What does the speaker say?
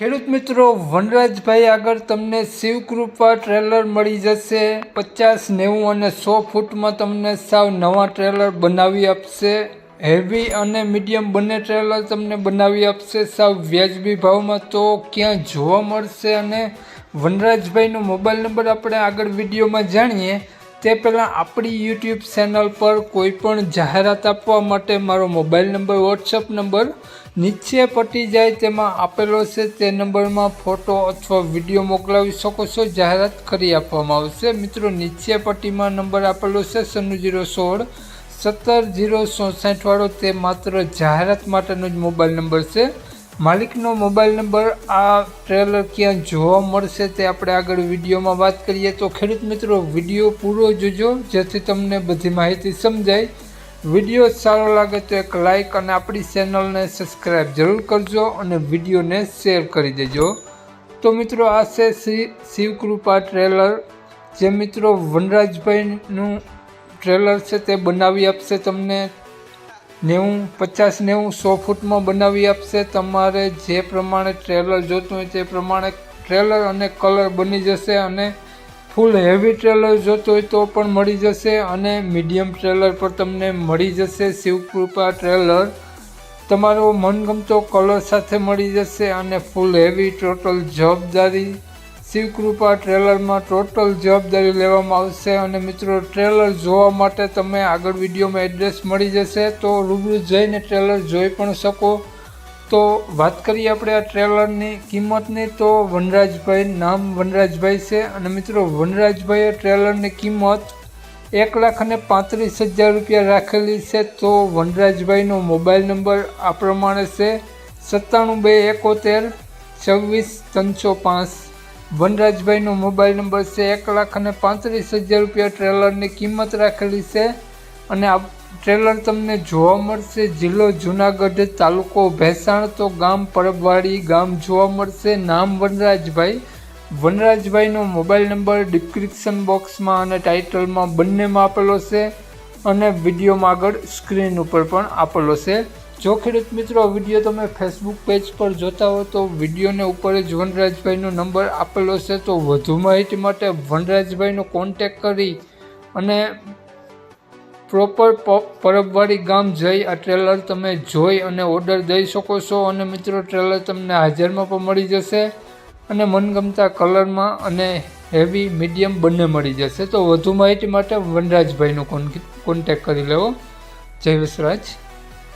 ખેડૂત મિત્રો, વનરાજભાઈ, આગળ તમને શિવકૃપા ટ્રેલર મળી જશે. પચાસ, નેવું અને સો ફૂટમાં તમને સાવ નવા ટ્રેલર બનાવી આપશે. હેવી અને મીડિયમ બંને ટ્રેલર તમને બનાવી આપશે. સાવ વ્યાજબી ભાવમાં તો ક્યાં જોવા મળશે? અને વનરાજભાઈનો મોબાઈલ નંબર આપણે આગળ વિડીયોમાં જાણીએ. તે પહેલાં આપણી યુટ્યુબ ચેનલ પર કોઈ પણ જાહેરાત આપવા માટે મારો મોબાઈલ નંબર વોટ્સઅપ નંબર નીચે પટી જાય તેમાં આપેલો છે. તે નંબરમાં ફોટો અથવા વીડિયો મોકલાવી શકો છો. જાહેરાત કરી આપવામાં આવશે. મિત્રો, નીચે પટ્ટીમાં નંબર આપેલો છે. સન્નુ જીરો સોળ, સત્તર જીરો સોસાઠવાળો. તે માત્ર જાહેરાત માટેનો જ મોબાઈલ નંબર છે. માલિકનો મોબાઈલ નંબર આ ટ્રેલર ક્યાં જોવા મળશે તે આપણે આગળ વિડીયોમાં વાત કરીએ. તો ખેડૂત મિત્રો, વીડિયો પૂરો જોજો, જેથી તમને બધી માહિતી સમજાય. વીડિયો સારો લાગે તો એક લાઈક અને આપણી ચેનલને સબસ્ક્રાઈબ જરૂર કરજો અને વિડીયોને શેર કરી દેજો. તો મિત્રો, આ છે શ્રી શિવકૃપા ટ્રેલર જે મિત્રો વનરાજભાઈનું ટ્રેલર છે તે બનાવી આપશે તમને. નેવું, પચાસ નેવું, સો ફૂટમાં બનાવી આપશે. તમારે જે પ્રમાણે ટ્રેલર જોતું હોય તે પ્રમાણે ટ્રેલર અને કલર બની જશે અને ફૂલ હેવી ટ્રેલર જોતું હોય તો પણ મળી જશે અને મીડિયમ ટ્રેલર પર તમને મળી જશે. શિવકૃપા ટ્રેલર તમારો મનગમતો કલર સાથે મળી જશે અને ફૂલ હેવી ટોટલ જવાબદારી શિવકૃપા ટ્રેલરમાં ટોટલ જવાબદારી લેવામાં આવશે અને મિત્રો ટ્રેલર જોવા માટે તમે આગળ વિડીયોમાં એડ્રેસ મળી જશે, તો રૂબરૂ જઈને ટ્રેલર જોઈ પણ શકો. તો વાત કરીએ આપણે આ ટ્રેલરની કિંમતની, તો વનરાજભાઈ નામ વનરાજભાઈ છે અને મિત્રો વનરાજભાઈએ ટ્રેલરની કિંમત એક લાખ અને પાંત્રીસ હજાર રૂપિયા રાખેલી છે, તો વનરાજભાઈનો મોબાઈલ નંબર આ પ્રમાણે છે, સત્તાણું બે એકોતેર છવ્વીસ ત્રણસો પાંચ. વનરાજભાઈનો મોબાઈલ નંબર છે એક લાખ અને પાંત્રીસ હજાર રૂપિયા ટ્રેલરની કિંમત રાખેલી છે. અને આ ટ્રેલર તમને જોવા મળશે જિલ્લો જુનાગઢ તાલુકો ભેસાણ, તો ગામ પરબવાડી ગામ જોવા મળશે. નામ વનરાજભાઈ. વનરાજભાઈનો મોબાઈલ નંબર ડિસ્ક્રિપ્શન બોક્સમાં અને ટાઇટલમાં બંનેમાં આપેલો છે. અને વિડીયોમાં આગળ સ્ક્રીન ઉપર પણ આપેલો છે. જો ખેડૂત મિત્રો વીડિયો તમે ફેસબુક પેજ પર જોતા હો તો વિડીયોને ઉપર જ વનરાજભાઈનો નંબર આપેલો છે, તો વધુ માહિતી માટે વનરાજભાઈનો કોન્ટેક કરી અને પ્રોપર પરબવાડી ગામ જઈ આ ટ્રેલર તમે જોઈ અને ઓર્ડર દઈ શકો છો અને મિત્રો ટ્રેલર તમને હાજરમાં પણ મળી જશે અને મનગમતા કલરમાં અને હેવી મીડિયમ બંને મળી જશે. તો વધુ માહિતી માટે વનરાજભાઈનો કોન્ટેક કરી લેવો. જય વસરાજ.